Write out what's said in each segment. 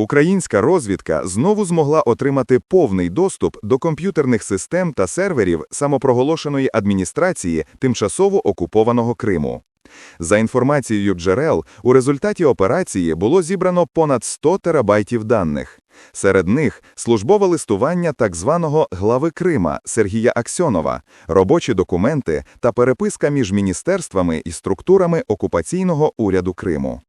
Українська розвідка знову змогла отримати повний доступ до комп'ютерних систем та серверів самопроголошеної адміністрації тимчасово окупованого Криму. За інформацією джерел, у результаті операції було зібрано понад 100 терабайтів даних. Серед них службове листування так званого глави Крима Сергія Аксьонова, робочі документи та переписка між міністерствами і структурами окупаційного уряду Криму.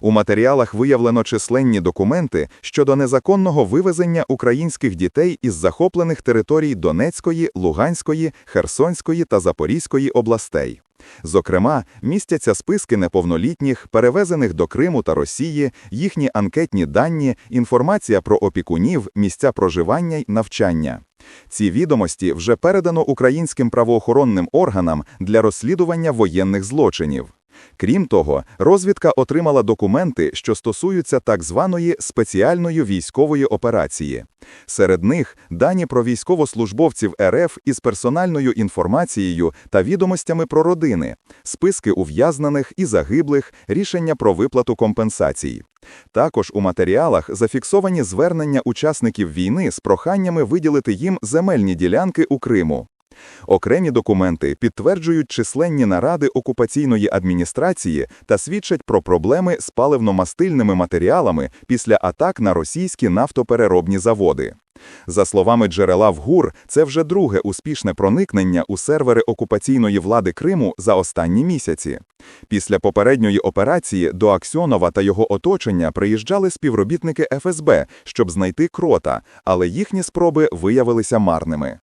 У матеріалах виявлено численні документи щодо незаконного вивезення українських дітей із захоплених територій Донецької, Луганської, Херсонської та Запорізької областей. Зокрема, містяться списки неповнолітніх, перевезених до Криму та Росії, їхні анкетні дані, інформація про опікунів, місця проживання й навчання. Ці відомості вже передано українським правоохоронним органам для розслідування воєнних злочинів. Крім того, розвідка отримала документи, що стосуються так званої спеціальної військової операції. Серед них дані про військовослужбовців РФ із персональною інформацією та відомостями про родини, списки ув'язнених і загиблих, рішення про виплату компенсацій. Також у матеріалах зафіксовані звернення учасників війни з проханнями виділити їм земельні ділянки у Криму. Окремі документи підтверджують численні наради окупаційної адміністрації та свідчать про проблеми з паливно-мастильними матеріалами після атак на російські нафтопереробні заводи. За словами джерела в ГУР, це вже друге успішне проникнення у сервери окупаційної влади Криму за останні місяці. Після попередньої операції до Аксьонова та його оточення приїжджали співробітники ФСБ, щоб знайти крота, але їхні спроби виявилися марними.